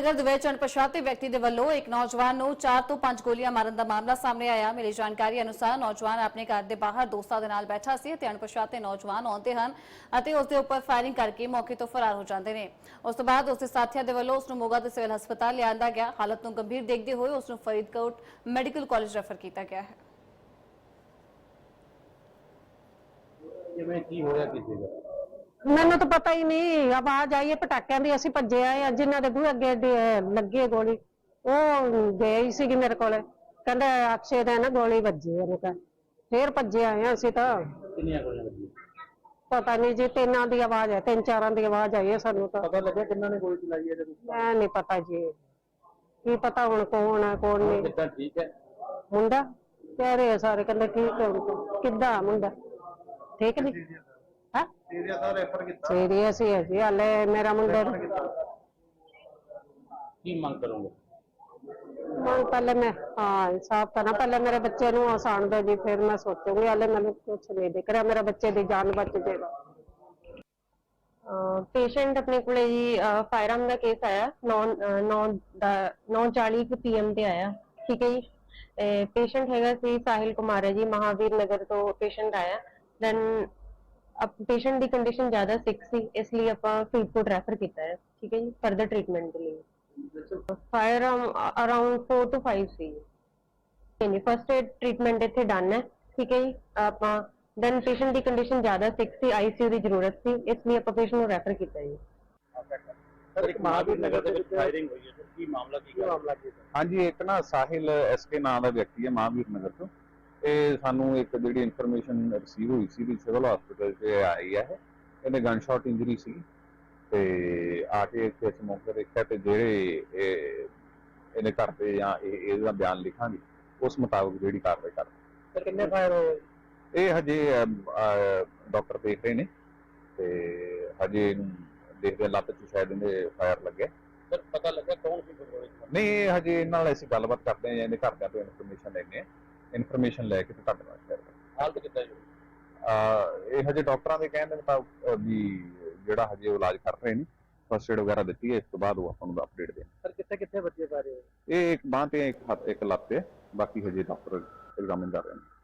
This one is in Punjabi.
ਨਗਰ ਦੇ ਵਿੱਚ ਅਣਪਛਾਤੇ ਵਿਅਕਤੀ ਦੇ ਵੱਲੋਂ ਇੱਕ ਨੌਜਵਾਨ ਨੂੰ 4 ਤੋਂ 5 ਗੋਲੀਆਂ ਮਾਰਨ ਦਾ ਮਾਮਲਾ ਸਾਹਮਣੇ ਆਇਆ। ਮਿਲੀ ਜਾਣਕਾਰੀ ਅਨੁਸਾਰ ਨੌਜਵਾਨ ਆਪਣੇ ਘਰ ਦੇ ਬਾਹਰ ਦੋਸਤਾਂ ਦੇ ਨਾਲ ਬੈਠਾ ਸੀ ਤੇ ਅਣਪਛਾਤੇ ਨੌਜਵਾਨ ਆਉਂਦੇ ਹਨ ਅਤੇ ਉਸ ਦੇ ਉੱਪਰ ਫਾਇਰਿੰਗ ਕਰਕੇ ਮੌਕੇ ਤੋਂ ਫਰਾਰ ਹੋ ਜਾਂਦੇ ਨੇ। ਉਸ ਤੋਂ ਬਾਅਦ ਉਸ ਦੇ ਸਾਥੀਆਂ ਦੇ ਵੱਲੋਂ ਉਸ ਨੂੰ ਮੋਗਾ ਦੇ ਸਿਵਲ ਹਸਪਤਾਲ ਲਿਆਂਦਾ ਗਿਆ। ਹਾਲਤ ਨੂੰ ਗੰਭੀਰ ਦੇਖਦੇ ਹੋਏ ਉਸ ਨੂੰ ਫਰੀਦਕੋਟ ਮੈਡੀਕਲ ਕਾਲਜ ਰੈਫਰ ਕੀਤਾ ਗਿਆ ਹੈ। ਕਿਵੇਂ ਕੀ ਹੋਇਆ ਕਿਸੇ ਦਾ ਮੈਨੂੰ ਤਾਂ ਪਤਾ ਹੀ ਨਹੀਂ ਆਵਾਜ਼ ਆਈ ਹੈ ਪਟਾਕਿਆਂ ਦੀ ਅਸੀਂ ਭੱਜੇ ਆਏ ਆ ਜਿਨ੍ਹਾਂ ਦੇ ਬੂਹੇ ਅੱਗੇ ਡੇ- ਲੱਗੀ ਹੈ ਗੋਲੀ। ਉਹ ਗਏ ਹੀ ਸੀਗੀ ਮੇਰੇ ਕੋਲੇ। ਕਹਿੰਦੇ ਅਕਸ਼ੇ ਦੇ ਨਾ ਗੋਲੀ ਵੱਜੀ ਉਹਨੂੰ ਕਹ ਫੇਰ ਭੱਜੇ ਆਏ ਆ ਅਸੀਂ ਤਾਂ। ਕਿੰਨੀਆਂ ਗੋਲੀਆਂ ਲੱਗੀਆਂ ਪਤਾ ਨਹੀਂ ਜੀ ਤਿੰਨਾਂ ਦੀ ਆਵਾਜ਼ ਹੈ ਤਿੰਨ ਚਾਰਾਂ ਦੀ ਆਵਾਜ਼ ਆਈ ਹੈ ਸਾਨੂੰ ਤਾਂ। ਪਤਾ ਲੱਗਿਆ ਕਿੰਨਾਂ ਨੇ ਗੋਲੀ ਚਲਾਈ ਹੈ ਜਦੋਂ? ਮੈਂ ਨਹੀਂ ਪਤਾ ਜੀ। ਕੀ ਪਤਾ ਹੁਣ ਕੌਣ ਹੈ ਕੌਣ ਨਹੀਂ। ਕਿੱਦਾਂ ਠੀਕ ਹੈ? ਮੁੰਡਾ? ਕਹਿ ਰਹੇ ਆ ਸਾਰੇ ਕਹਿੰਦੇ ਠੀਕ ਹੈ ਹੁਣ। ਕਿੱਦਾਂ ਮੁੰਡਾ? ਠੀਕ ਨਹੀਂ ਸੀਰੀਆ ਦਾ ਰੈਫਰ ਕੀਤਾ? ਸੀਰੀਅਸ ਹੀ ਹੈ ਜੀ ਹਲੇ ਮੇਰਾ ਮੁੰਡਾ ਕੀ ਮੰਗ ਕਰੋਗੇ? ਹੁਣ ਪਹਿਲੇ ਮੈਂ ਹਾਂ ਇਨਸਾਫ ਕਰਨਾ। ਪਹਿਲੇ ਮੇਰੇ ਬੱਚੇ ਨੂੰ ਆਸਾਨ ਦੇ ਜੀ ਫਿਰ ਮੈਂ ਸੋਚੂੰਗੀ। ਹਲੇ ਮੈਨੂੰ ਕੁਝ ਨਹੀਂ ਦਿਖ ਰਿਹਾ ਮੇਰੇ ਬੱਚੇ ਦੀ ਜਾਨ ਬਚ ਜਾਏਗਾ ਪੇਸ਼ੈਂਟ ਆਪਣੇ ਕੋਲੇ ਜੀ ਫਾਇਰਆਰਮ ਦਾ ਕੇਸ ਆਇਆ। 9 9 9:40 ਪੀਐਮ ਤੇ ਆਇਆ। ਠੀਕ ਹੈ ਜੀ? ਪੇਸ਼ੈਂਟ ਹੈਗਾ ਸੀ ਸਾਹਿਲ ਕੁਮਾਰ ਹੈ ਜੀ ਮਹਾਵੀਰ ਨਗਰ ਤੋਂ ਪੇਸ਼ੈਂਟ ਆਇਆ। ਦੈਨ ਅਬ ਪੇਸ਼ੈਂਟ ਦੀ ਕੰਡੀਸ਼ਨ ਜ਼ਿਆਦਾ ਸਿਕ ਸੀ ਇਸ ਲਈ ਆਪਾਂ ਫਰੀਦਕੋਟ ਰੈਫਰ ਕੀਤਾ ਹੈ ਠੀਕ ਹੈ ਜੀ ਫਰਦਰ ਟ੍ਰੀਟਮੈਂਟ ਦੇ ਲਈ। ਫਾਇਰਆਰਮ ਅਰਾਊਂਡ 4 ਤੋਂ 5 ਸੀ। ਨਹੀਂ ਫਰਸਟ ਏਡ ਟ੍ਰੀਟਮੈਂਟ ਇੱਥੇ ਡਨ ਹੈ ਠੀਕ ਹੈ ਜੀ ਆਪਾਂ ਦੈਨ ਪੇਸ਼ੈਂਟ ਦੀ ਕੰਡੀਸ਼ਨ ਜ਼ਿਆਦਾ ਸਿਕ ਸੀ ਆਈਸੀਯੂ ਦੀ ਜ਼ਰੂਰਤ ਸੀ ਇਸ ਲਈ ਆਪਾਂ ਪੇਸ਼ੈਂਟ ਨੂੰ ਰੈਫਰ ਕੀਤਾ ਜੀ। ਸਰ ਇੱਕ ਮਹਾਵੀਰ ਨਗਰ ਦੇ ਵਿੱਚ ਫਾਇਰਿੰਗ ਹੋਈ ਹੈ ਸਰ ਕੀ ਮਾਮਲਾ ਕੀ ਮਾਮਲਾ ਕੀ ਹਾਂਜੀ ਇੱਕ ਨਾ ਸਾਹਿਲ ਐਸਕੇ ਨਾਂ ਦਾ ਵਿਅਕਤੀ ਹੈ ਮਹਾਂਵੀਰ ਨਗਰ ਤੋਂ। ਇਹ ਸਾਨੂੰ ਇੱਕ ਜਿਹੜੀ ਇਨਫੋਰਮੇਸ਼ਨ ਰਿਸੀਵ ਹੋਈ ਸੀ ਵੀ ਸਿਵਲ ਹਸਪੀਟਲ 'ਚ ਆਈ ਹੈ। ਇਹਨੇ ਗਨ ਸ਼ਾਟ ਇੰਜਰੀ ਸੀ ਤੇ ਆ ਕੇ ਇੱਥੇ ਅਸੀਂ ਮੌਕੇ ਤੇ ਦੇਖਿਆ ਤੇ ਜਿਹੜੇ ਇਹ ਇਹਨੇ ਘਰ ਤੇ ਜਾਂ ਇਹ ਇਹਦਾ ਬਿਆਨ ਲਿਖਾਂਗੇ ਉਸ ਮੁਤਾਬਕ ਜਿਹੜੀ ਕਾਰਵਾਈ ਕਰਦੇ ਕਿੰਨੇ ਫਾਇਰ ਹੋਏ? ਇਹ ਹਜੇ ਡਾਕਟਰ ਦੇਖ ਰਹੇ ਨੇ ਤੇ ਹਜੇ ਇਹਨੂੰ ਦੇਖਦੇ ਲੱਤ 'ਚ ਸ਼ਾਇਦ ਇਹਦੇ ਫਾਇਰ ਲੱਗਿਆ। ਸਰ ਪਤਾ ਲੱਗਾ ਕੌਣ ਸੀ ਨਹੀਂ ਹਜੇ ਇਹਨਾਂ ਨਾਲ ਅਸੀਂ ਗੱਲਬਾਤ ਕਰਦੇ ਹਾਂ ਜਾਂ ਇਹਦੇ ਘਰਦਿਆਂ ਤੋਂ ਇਨਫੋਰਮੇਸ਼ਨ ਲੈਂਦੇ ਹਾਂ। ਇਨਫੋਰਮੇਸ਼ਨ ਲੈ ਕੇ ਤੇ ਤੁਹਾਡੇ ਨਾਲ ਸ਼ੇਅਰ ਕਰਾਂਗੇ। ਹਾਲਤ ਕਿੱਦਾਂ ਜੀ? ਅਹ ਇਹ ਹਜੇ ਡਾਕਟਰਾਂ ਦੇ ਕਹਿਣ ਦੇ ਮੁਤਾਬਕ ਅਹ ਵੀ ਜਿਹੜਾ ਹਜੇ ਉਹ ਇਲਾਜ ਕਰ ਰਹੇ ਨੇ ਫਸਟ ਏਡ ਵਗੈਰਾ ਦਿੱਤੀ ਹੈ ਇਸ ਤੋਂ ਬਾਅਦ ਉਹ ਆਪਾਂ ਨੂੰ ਅਪਡੇਟ ਦੇਣ ਸਰ ਕਿੱਥੇ ਕਿੱਥੇ ਬੱਚੇ ਸਾਰੇ ਇਹ ਇੱਕ ਬਾਂਹ ਤੇ ਇੱਕ ਹੱਥ ਇੱਕ ਲੱਤ ਤੇ ਹੈ। ਬਾਕੀ ਹਜੇ ਡਾਕਟਰ ਐਗਜ਼ਾਮਿਨ ਕਰ ਰਹੇ ਨੇ।